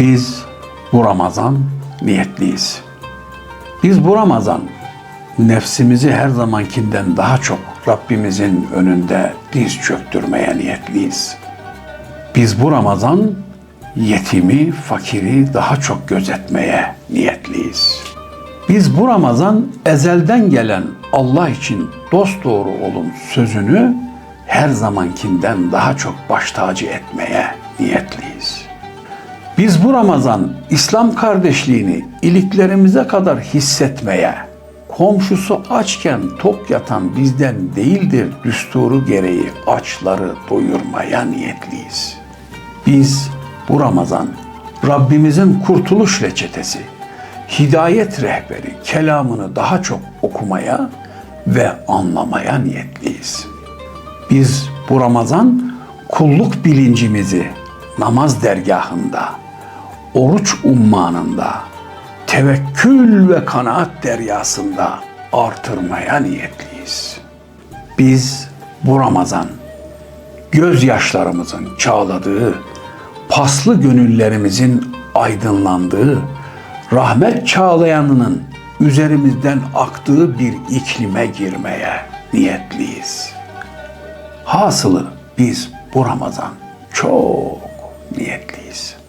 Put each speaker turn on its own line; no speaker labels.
Biz bu Ramazan niyetliyiz. Biz bu Ramazan nefsimizi her zamankinden daha çok Rabbimizin önünde diz çöktürmeye niyetliyiz. Biz bu Ramazan yetimi, fakiri daha çok gözetmeye niyetliyiz. Biz bu Ramazan ezelden gelen Allah için dost doğru olun sözünü her zamankinden daha çok baş tacı etmeye niyetliyiz. Biz bu Ramazan İslam kardeşliğini iliklerimize kadar hissetmeye, komşusu açken tok yatan bizden değildir düsturu gereği açları doyurmaya niyetliyiz. Biz bu Ramazan Rabbimizin kurtuluş reçetesi, hidayet rehberi kelamını daha çok okumaya ve anlamaya niyetliyiz. Biz bu Ramazan kulluk bilincimizi namaz dergahında, oruç ummanında, tevekkül ve kanaat deryasında artırmaya niyetliyiz. Biz bu Ramazan gözyaşlarımızın çağladığı, paslı gönüllerimizin aydınlandığı, rahmet çağlayanının üzerimizden aktığı bir iklime girmeye niyetliyiz. Hasılı biz bu Ramazan çok niyetliyiz.